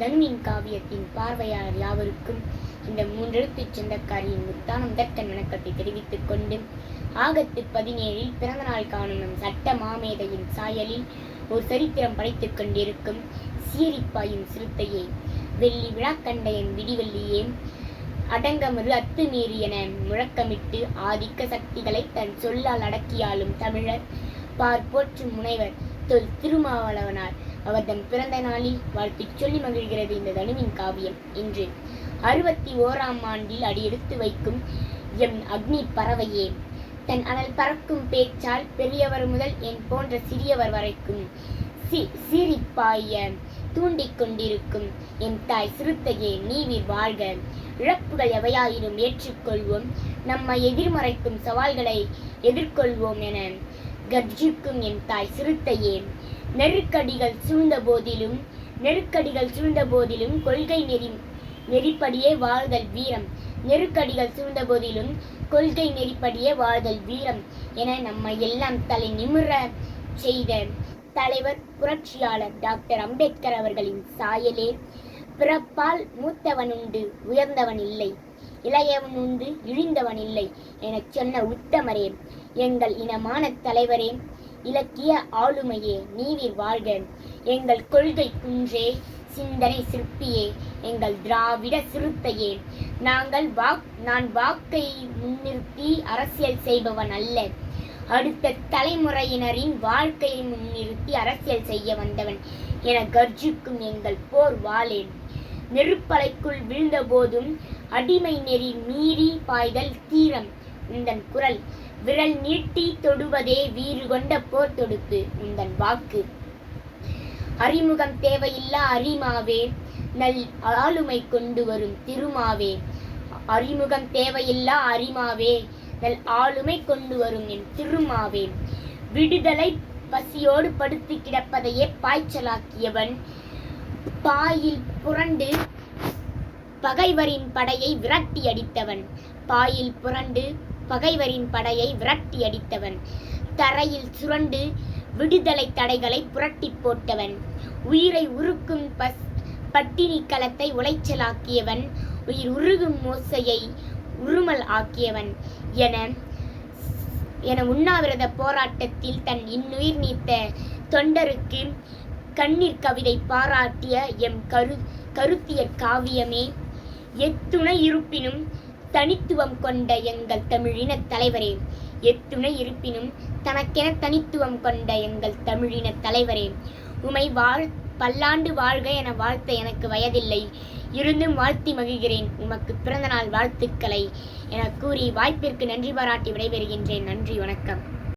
தனுவின் காவியத்தின் பார்வையாளர் யாவருக்கும் இந்த மூன்றெழுத்து சொந்தக்காரியின் முத்தான முதற்கண் வணக்கத்தை தெரிவித்துக் கொண்டு ஆகத்து பதினேழில் பிறந்தநாள் காணும் நம் சட்ட மாமேதையின் சாயலில் ஒரு சரித்திரம் படைத்துக் கொண்டிருக்கும் சீரிப்பாயும் சிறுத்தையே வெள்ளி விழாக்கண்டையன் விடிவெள்ளியே அடங்கமறு அத்துமீறி என முழக்கமிட்டு ஆதிக்க சக்திகளை தன் சொல்லால் அடக்கியாலும் தமிழர் பார் போற்றும் முனைவர் தொல் திருமாவளவனார். அவர்தம் பிறந்த நாளில் வாழ்த்துச் சொல்லி மகிழ்கிறது இந்த தனுவின் காவியம். இன்று அறுபத்தி ஓராம் ஆண்டில் அடியெடுத்து வைக்கும் எம் அக்னி பறவையே. தன் அனல் பறக்கும் பேச்சால் பெரியவர் முதல் என் போன்ற சிறியவர் வரைக்கும் சி சீரிப்பாய தூண்டிக் கொண்டிருக்கும் என் தாய் சிறுத்தையே நீவிர் வாழ்க. இழப்புகள் எவையாயினும் ஏற்றுக்கொள்வோம். நம்மை எதிர்மறைக்கும் சவால்களை எதிர்கொள்வோம் என கர்ஜிக்கும் என் தாய் சிறுத்தையே. நெருக்கடிகள் சூழ்ந்த போதிலும் நெருக்கடிகள் சூழ்ந்த போதிலும் கொள்கை நெறி நெறிப்படியே வாழ்தல் வீரம். நெருக்கடிகள் சூழ்ந்த போதிலும் கொள்கை நெறிப்படியே வாழ்தல் வீரம் என நம்மை எல்லாம் தலை நிமிர செய்த தலைவர் புரட்சியாளர் டாக்டர் அம்பேத்கர் அவர்களின் சாயலே பிறப்பால் மூத்தவன் உண்டு உயர்ந்தவன் இல்லை இளையவன் உண்டு இழிந்தவன் இல்லை எனச் சொன்ன உத்தமரே எங்கள் இனமான தலைவரே இலக்கிய ஆளுமையே நீவிர் வாழ்க. எங்கள் கொள்கை குன்றே சிந்தனை சிற்பியே எங்கள் திராவிட சிறுத்தையே. நாங்கள் வாக் நான் வாக்கை முன்னிறுத்தி அரசியல் செய்பவன் அல்ல. அடுத்த தலைமுறையினரின் வாழ்க்கையை முன்னிறுத்தி அரசியல் செய்ய வந்தவன் என கர்ஜிக்கும் எங்கள் போர் வாளேன் நெருப்பலைக்குள் விழுந்த போதும் அடிமை நெறி மீறி பாய்தல் தீரம். உந்தன் குரல். விரல் நீட்டி தொடுவதே வீறு கொண்ட போர் தொடுப்பு உந்தன் வாக்கு. அறிமுகம் தேவையில்லா அரிமாவே நல் ஆளுமை கொண்டு வரும் திருமாவே. அறிமுகம் தேவையில்லா அரிமாவே நல் ஆளுமை கொண்டு வரும் என் திருமாவே. விடுதலை பசியோடு படுத்து கிடப்பதையே பாய்ச்சலாக்கியவன் பாயில் புரண்டு பகைவரின் படையை விரட்டி அடித்தவன். பாயில் புரண்டு பகைவரின் படையை விரட்டி அடித்தவன் தரையில் சுரண்டு விடுதலை தடைகளை புரட்டி போட்டவன். உயிரை உருக்கும் பஸ் பட்டினி களத்தை உளைச்சலாக்கியவன். உயிர் உருகும் மோசையை உருமல் ஆக்கியவன் என என உண்ணாவிரத போராட்டத்தில் தன் இன்னுயிர் நீத்த தொண்டருக்கு கண்ணீர் கவிதை பாராட்டிய எம் கரு கருத்தியற் காவியமே. எத்துணை இருப்பினும் தனித்துவம் கொண்ட எங்கள் தமிழின தலைவரே. எத்துணை இருப்பினும் தனக்கென தனித்துவம் கொண்ட எங்கள் தமிழின தலைவரே. உமை வாழ் பல்லாண்டு வாழ்க என வாழ்த்த எனக்கு வயதில்லை. இருந்தும் வாழ்த்தி மகிழ்கிறேன். உமக்கு பிறந்தநாள் வாழ்த்துக்களை என கூறி வாய்ப்பிற்கு நன்றி பாராட்டி விடைபெறுகின்றேன். நன்றி வணக்கம்.